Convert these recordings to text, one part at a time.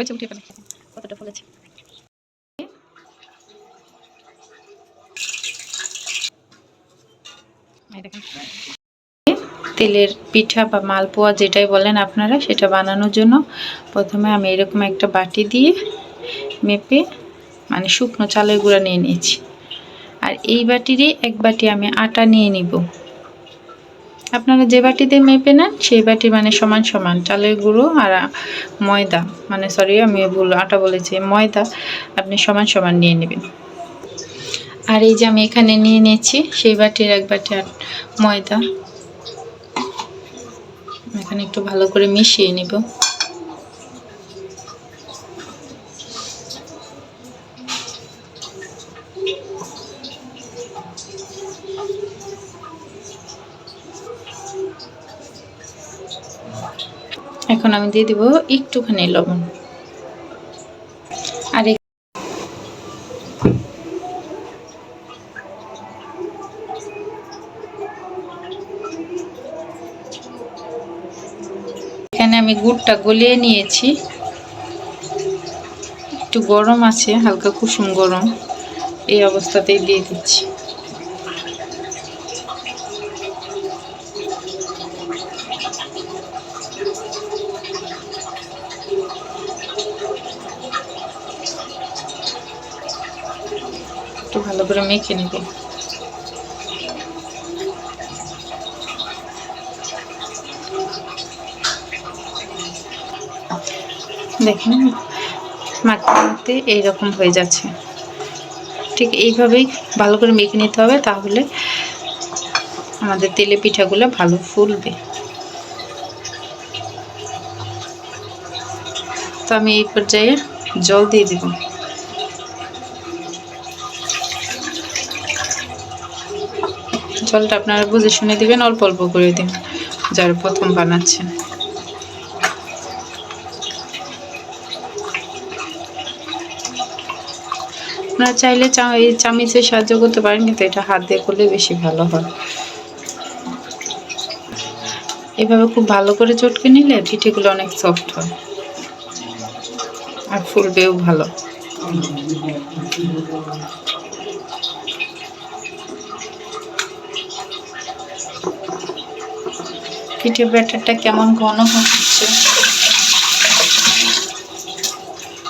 হয়েছে উঠে ফেলে কতটা ফুলেছে তেলের পিঠা বা মালপোয়া যেটাই বলেন আপনারা, সেটা বানানোর জন্য প্রথমে আমি এরকম একটা বাটি দিয়ে মেপে মানে শুকনো চালের গুঁড়া নিয়ে নিয়েছি। আর এই বাটিরই এক বাটি আমি আটা নিয়ে নিব। আপনারা যে বাটিতে মেপে নেন, সেই বাটি মানে সমান সমান। চালের গুঁড়ো আর ময়দা। মানে সরি আমি ভুল আটা বলেছি। ময়দা আপনি সমান সমান নিয়ে নেবেন। আর এই যে আমি এখানে নিয়ে নিয়েছি, সেই বাটির এক বাটি আর ময়দা। এখানে একটু ভালো করে মিশিয়ে নিব। এখন আমি দিয়ে দিব একটুখানি লবণ। আর এখানে আমি গুড়টা গলিয়ে নিয়েছি। একটু গরম আছে, হালকা কুসুম গরম। এই অবস্থাতেই দিয়ে দিচ্ছি একটু ভালো করে মেখে নেবে। দেখেন মাখতে এইরকম হয়ে যাচ্ছে। ঠিক এইভাবেই ভালো করে মেখে নিতে হবে, তাহলে আমাদের তেলে পিঠাগুলো ভালো ফুলবে। তো আমি এই পর্যায়ে জল দিয়ে দিব। জলটা আপনারা বুঝে শুনে দিবেন, অল্প অল্প করে দিন, যারা প্রথম বানাচ্ছেন। আপনারা চাইলে এই চামিচের সাহায্য করতে পারেন, কিন্তু এটা হাত দিয়ে করলে বেশি ভালো হয়। এভাবে খুব ভালো করে চটকে নিলে পিঠেগুলো অনেক সফট হয়। আর ফুলবেও ভালো। পিঠে ব্যাটারটা কেমন ঘন হচ্ছে,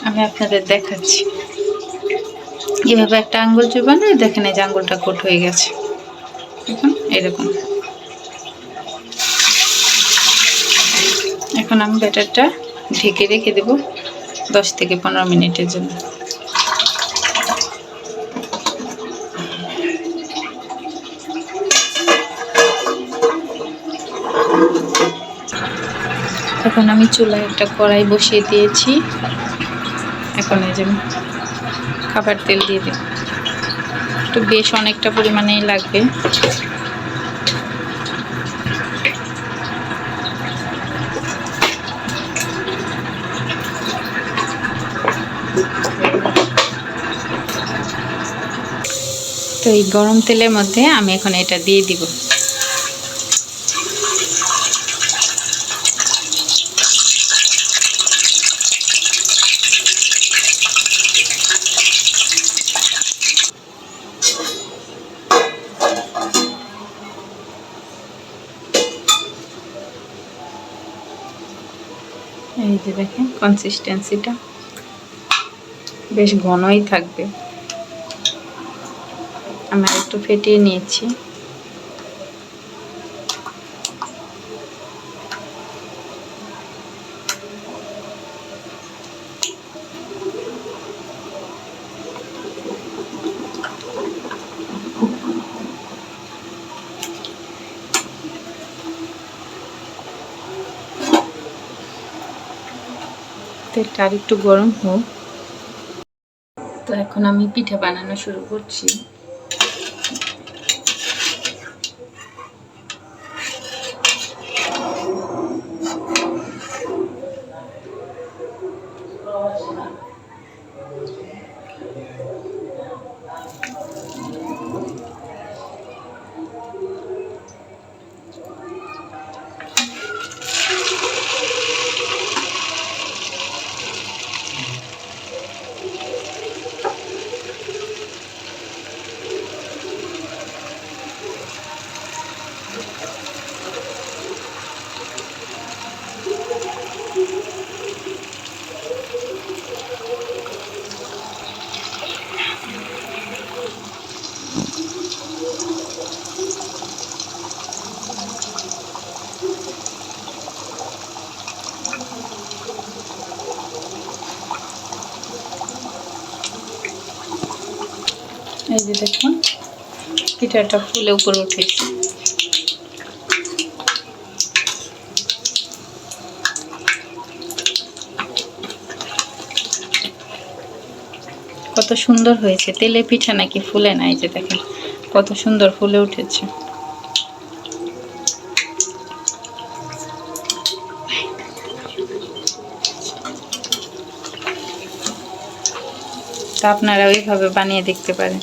আমি আপনাদের দেখাচ্ছি। এভাবে একটা আঙ্গুল চুবানো দেখেন এই যে আঙ্গুলটা কোট হয়ে গেছে। দেখুন, এরকম। এখন আমি ব্যাটারটা ঢেকে রেখে দেব দশ থেকে পনেরো মিনিটের জন্য। এখন আমি চুলায় একটা কড়াই বসিয়ে দিয়েছি। এখন এই যে খাবার তেল দিয়ে দেব একটু বেশ অনেকটা পরিমাণেই লাগবে। তো এই গরম তেলের মধ্যে আমি এখন এটা দিয়ে দিব এই যে দেখেন কনসিস্টেন্সিটা বেশ ঘনই থাকবে। আমি একটু ফেটিয়ে নিয়েছি। তেলটা আর একটু গরম হোক। তো এখন আমি পিঠা বানানো শুরু করছি। দেখুন। পিঠাটা ফুলে উপরে উঠেছে। কত সুন্দর হয়েছে। তেলে পিঠা নাকি ফুলে না? এই যে দেখেন, কত সুন্দর ফুলে উঠেছে। তা আপনারা ওইভাবে বানিয়ে দেখতে পারেন।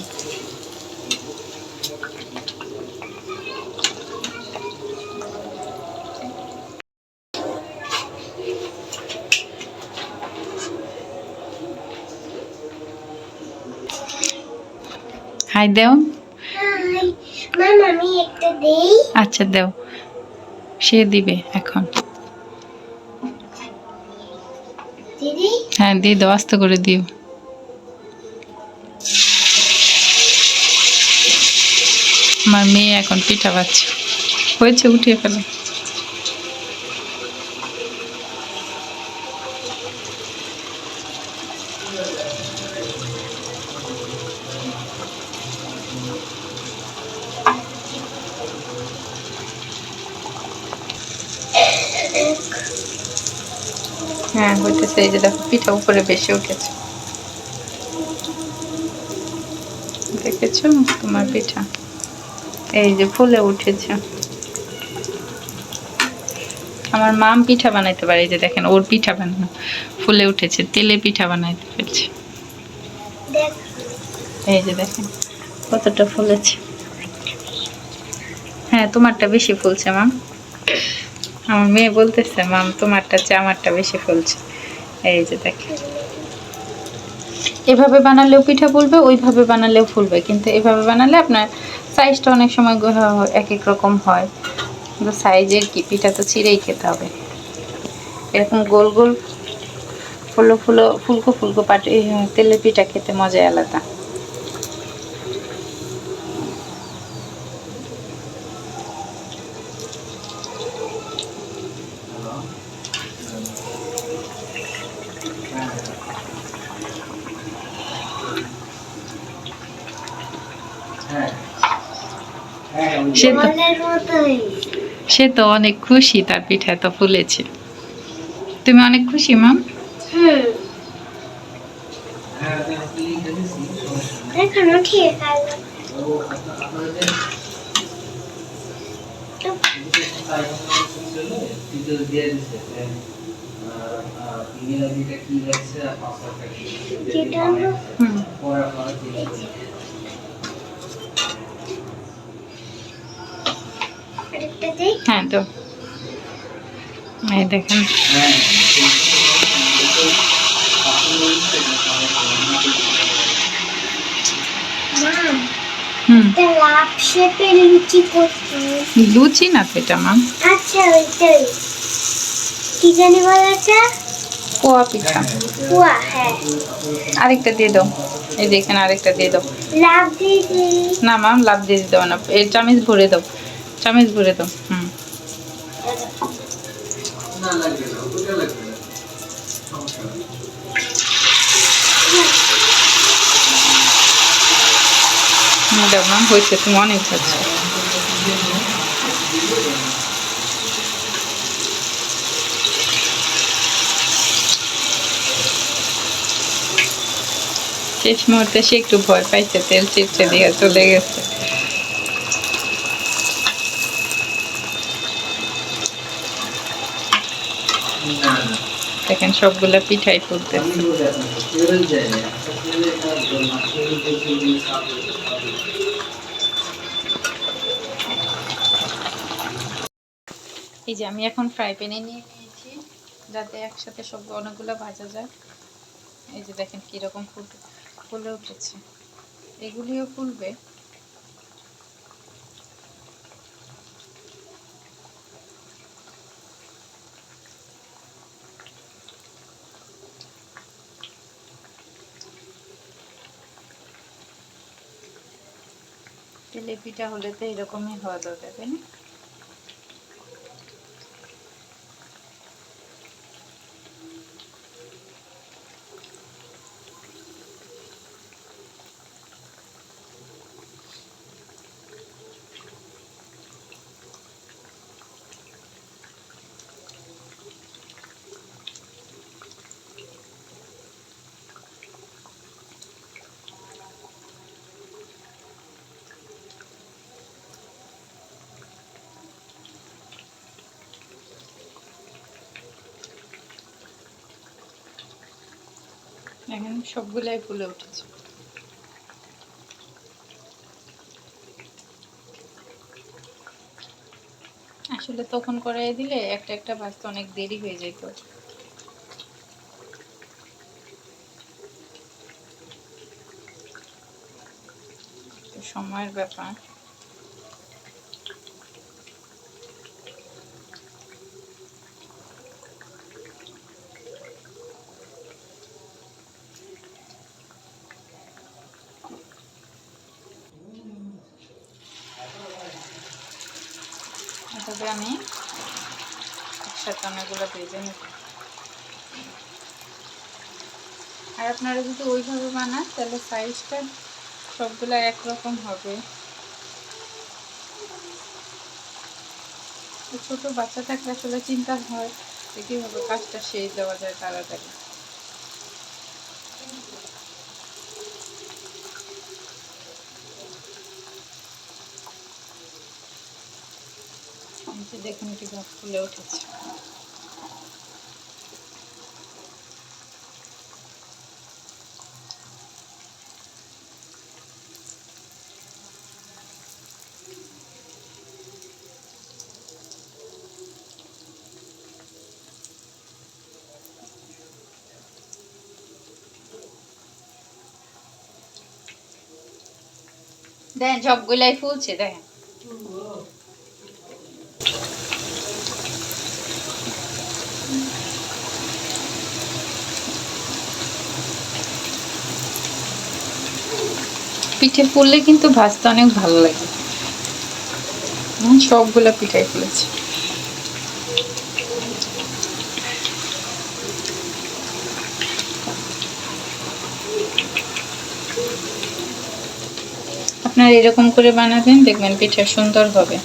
হাই দেও ম্যাম আমি একটা দেই। আচ্ছা দেও সে দিবে এখন। হ্যাঁ দিয়ে দাও আস্তে করে দিও। আমার মেয়ে এখন পিঠা পাচ্ছে হয়েছে উঠিয়ে ফেলো। হ্যাঁ হইতেছে এই যে দেখো, পিঠা উপরে বেশি উঠেছে। দেখেছ? তোমার পিঠা। এই যে ফুলে উঠেছে। আমার মাম পিঠা বানাইতে পারে যে দেখেন, ওর পিঠা বানানো। ফুলে উঠেছে, তেলে পিঠা বানাইতে পারছে। এই যে দেখেন, কতটা ফুলেছে। হ্যাঁ তোমারটা বেশি ফুলছে, মাম। আমার মেয়ে বলতেছে, মাম, তোমারটা চেয়ে আমারটা বেশি ফুলছে। এই যে দেখেন এভাবে বানালেও পিঠা ফুলবে, ওইভাবে বানালেও ফুলবে। কিন্তু এভাবে বানালে আপনার সাইজটা অনেক সময় এক এক রকম হয়। কিন্তু সাইজের কি, পিঠা তো চিরেই খেতে হবে। এরকম গোল গোল ফুলো ফুলো, ফুলকো ফুলকো পাটি, তেলের পিঠা খেতে মজাই আলাদা। সে তো সে তো অনেক খুশি তার পিঠা তো ফুলেছে। তুমি অনেক খুশি মাম ঠিক আছে যেটা হলো হুম আরেকটা দেই হ্যাঁ তো। এই দেখেন। শেপের লুচি না এটা মাম আচ্ছা ওইটাই। কি জানি বলে এটা পোয়া পিঠা। কুয়া হ্যাঁ। আরেকটা দিয়ে দাও। এই দেখেন আরেকটা দিয়ে দাও। লাভ দিয়ে না মাম লাভ দিয়ে দিতে না। এই চামিচ ভরে দাও। চামিচ ভরে দাও হুম। দাও মাম হয়েছে তুমি অনেক খাচ্ছ। শেষ মুহূর্তে সে একটু ভয় পাইছে, তেল চিপছে দিয়ে চলে গেছে। দেখেন সবগুলা পিঠাই ফুলতেছে। এই যে আমি এখন ফ্রাই প্যানে নিয়ে নিয়েছি, যাতে একসাথে সব অনেকগুলো ভাজা যায়। এই যে দেখেন কীরকম ফুল ফুলে উঠেছে। এগুলিও ফুলবে। তেলে হলে তো এরকমই হওয়া দরকার তাই না? এখন সবগুলাই ফুলে উঠেছে। আসলে তখন করাই দিলে একটা একটা ভাজতে অনেক দেরি হয়ে যেত। সময়ের ব্যাপার এটাকে আমি একসাথে অনেকগুলো ভেজে নেব। আর আপনারা যদি ওইভাবে বানান, তাহলে সাইজটা সবগুলো একরকম হবে। ছোট বাচ্চা থাকলে আসলে চিন্তা হয় যে কীভাবে কাজটা শেষ দেওয়া যায় তাড়াতাড়ি। দেখুন কীভাবে ফুলে উঠেছে। দেখেন সবগুলাই ফুলছে দেখেন। পিঠে ফুললে কিন্তু ভাজতে অনেক ভালো লাগে। সবগুলো পিঠাই ফুলেছে। আপনারা এরকম করে বানাবেন দেখবেন পিঠা সুন্দর হবে।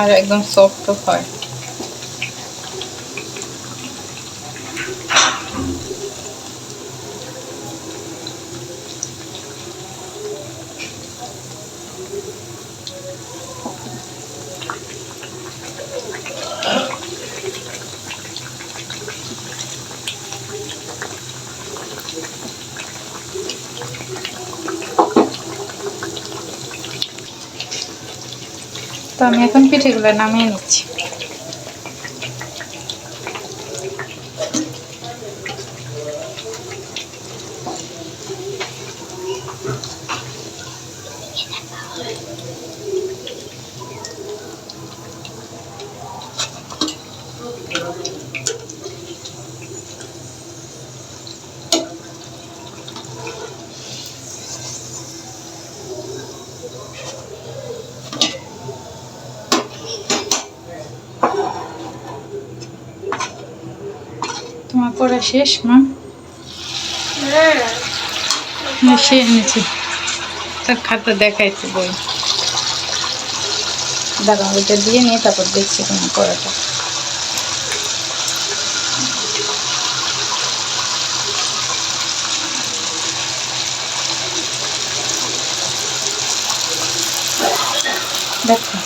আর একদম সফট হয়। আমি এখন পিঠেগুলো নামিয়ে নিচ্ছি তোমার পড়া শেষ, মা? সে এনেছি। তার খাতা দেখাইছে বই। দাঁড়ান ওইটা দিয়ে নিয়ে তারপর দেখছি তোমার পড়াটা দেখো।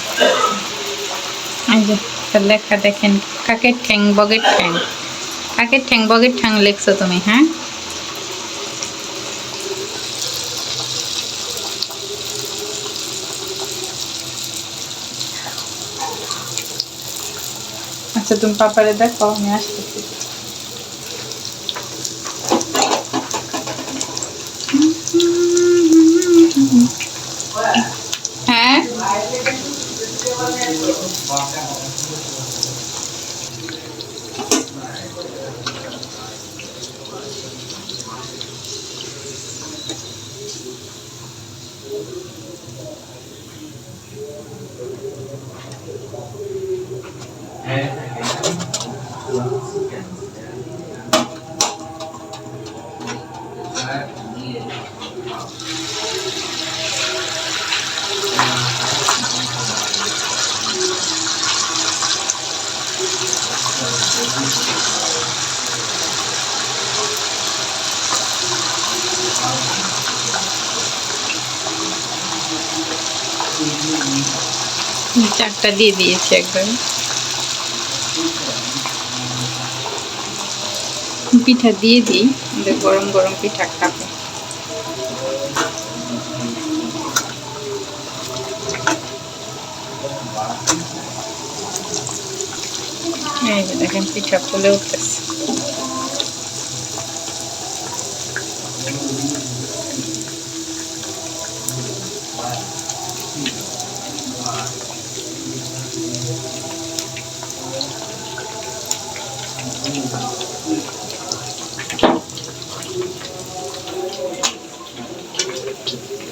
লেখা দেখেন, কাকের ঠ্যাং, বগের ঠ্যাং। কাকের ঠ্যাং বগের ঠ্যাং লেখছো তুমি হ্যাঁ? আচ্ছা তুমি পাপারে দেখো আমি আসতেছি হ্যাঁ চারটা দিয়ে দিয়েছি একবার। পিঠা দিয়ে দিই গরম গরম পিঠা খাবে। এই দেখেন, পিঠা ফুলে উঠতেছে। Thank you.